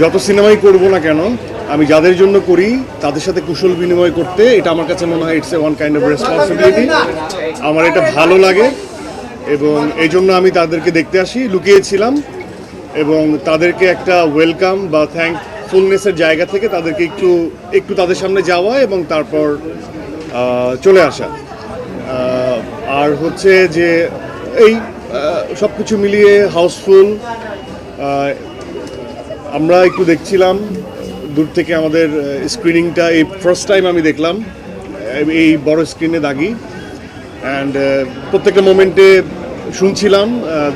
যত সিনেমাই করব না কেন, আমি যাদের জন্য করি, তাদের সাথে কুশল বিনিময় করতে, এটা আমার কাছে মনে হয় it's a one kind of responsibility আমার এটা ভালো লাগে, এবং এই জন্য আমি তাদেরকে দেখতে আসি, লুকিয়েছিলাম, এবং তাদেরকে একটা ওয়েলকাম বা থ্যাঙ্কফুলনেসের জায়গা থেকে তাদেরকে একটু একটু তাদের সামনে যাওয়া এবং তারপর চলে আসা। আর হচ্ছে যে এই সব কিছু মিলিয়ে হাউসফুল আমরা একটু দেখছিলাম, দূর থেকে আমাদের স্ক্রিনিংটা এই ফার্স্ট টাইম আমি দেখলাম এই বড় স্ক্রিনে দাগি। অ্যান্ড প্রত্যেকটা মোমেন্টে শুনছিলাম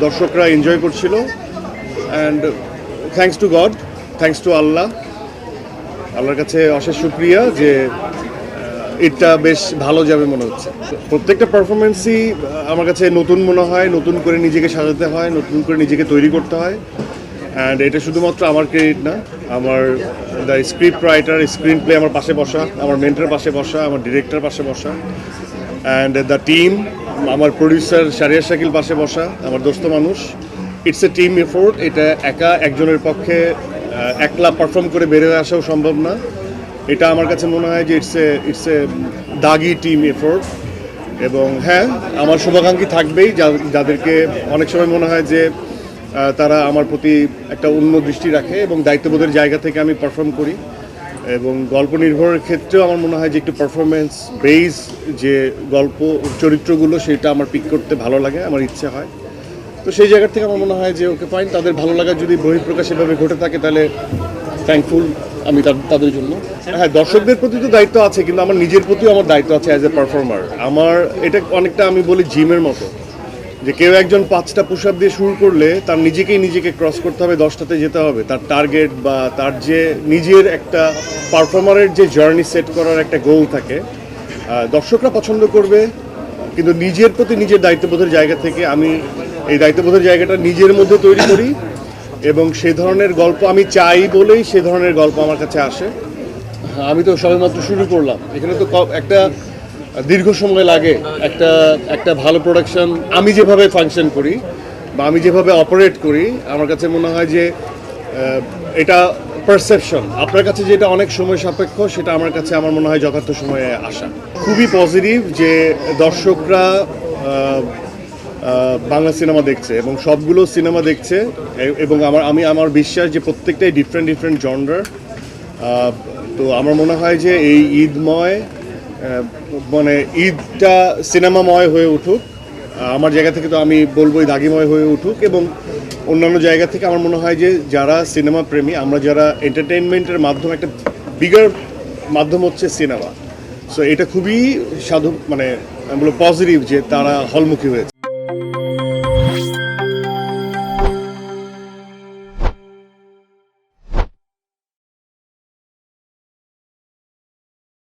দর্শকরা এনজয় করছিল। And thanks to God thanks to Allah, আল্লাহর কাছে অশেষ শুক্রিয়া যে এটা বেশ ভালো যাবে মনে হচ্ছে। প্রত্যেকটা পারফরমেন্সই আমার কাছে নতুন মনে হয়, নতুন করে নিজেকে সাজাতে হয়, নতুন করে নিজেকে তৈরি করতে হয়। অ্যান্ড এটা শুধুমাত্র আমার ক্রেডিট না, আমার the script writer screenplay আমার পাশে বসা, আমার মেন্টার পাশে বসা, আমার ডিরেক্টর পাশে বসা। অ্যান্ড দ্য টিম আমার প্রডিউসার শারিয়া শাকিল পাশে বসা, আমার দোস্ত মানুষ। ইটস এ টিম এফোর্ট এটা একা একজনের পক্ষে একলা পারফর্ম করে বের হয়ে আসাও সম্ভব না। এটা আমার কাছে মনে হয় যে it's a it's a Dagi team effort এবং হ্যাঁ আমার শুভাকাঙ্ক্ষী থাকবেই যাদেরকে অনেক সময় মনে হয় যে তারা আমার প্রতি একটা অন্য দৃষ্টি রাখে এবং দায়িত্ববোধের জায়গা থেকে আমি পারফর্ম করি। এবং গল্প নির্ভরের ক্ষেত্রেও আমার মনে হয় যে একটু পারফরমেন্স বেস যে গল্প চরিত্রগুলো, সেটা আমার পিক করতে ভালো লাগে, আমার ইচ্ছে হয়। তো সেই জায়গা থেকে আমার মনে হয় যে ওকে ফাইন তাদের ভালো লাগা যদি বহিঃপ্রকাশ এভাবে ঘটে থাকে, তাহলে থ্যাঙ্কফুল আমি তাদের জন্য। হ্যাঁ দর্শকদের প্রতি তো দায়িত্ব আছে, কিন্তু আমার নিজের প্রতিও আমার দায়িত্ব আছে অ্যাজ এ পারফর্মার আমার, এটা অনেকটা আমি বলি জিমের মতো। যে কেউ একজন পাঁচটা পুশ দিয়ে শুরু করলে তার নিজেকেই নিজেকে ক্রস করতে হবে, দশটাতে যেতে হবে। তার টার্গেট বা তার যে নিজের একটা পারফর্মারের যে জার্নি সেট করার একটা গোল থাকে দর্শকরা পছন্দ করবে, কিন্তু নিজের প্রতি নিজের দায়িত্ববোধের জায়গা থেকে আমি এই দায়িত্ববোধের জায়গাটা নিজের মধ্যে তৈরি করি এবং সে ধরনের গল্প আমি চাই বলেই সে ধরনের গল্প আমার কাছে আসে। আমি তো সবেমাত্র শুরু করলাম। এখানে তো একটা দীর্ঘ সময় লাগে একটা একটা ভালো প্রোডাকশন আমি যেভাবে ফাংশন করি বা আমি যেভাবে অপারেট করি, আমার কাছে মনে হয় যে এটা পারসেপশন আপনার কাছে যেটা অনেক সময় সাপেক্ষ, সেটা আমার কাছে আমার মনে হয় যথার্থ সময়ে আসা। খুবই পজিটিভ যে দর্শকরা বাংলা সিনেমা দেখছে এবং সবগুলো সিনেমা দেখছে এবং আমার, আমি, আমার বিশ্বাস যে প্রত্যেকটাই ডিফারেন্ট ডিফারেন্ট জনরার তো আমার মনে হয় যে এই ঈদময় মানে ঈদটা সিনেমাময় হয়ে উঠুক আমার জায়গা থেকে তো আমি বলব দাগিময় হয়ে উঠুক এবং অন্যান্য জায়গা থেকে আমার মনে হয় যে যারা সিনেমা প্রেমী, আমরা যারা এন্টারটেনমেন্টের মাধ্যমে, একটা বিগার মাধ্যম হচ্ছে সিনেমা। সো এটা খুবই সাধু মানে আমি বলব পজিটিভ যে তারা হলমুখী হয়েছে।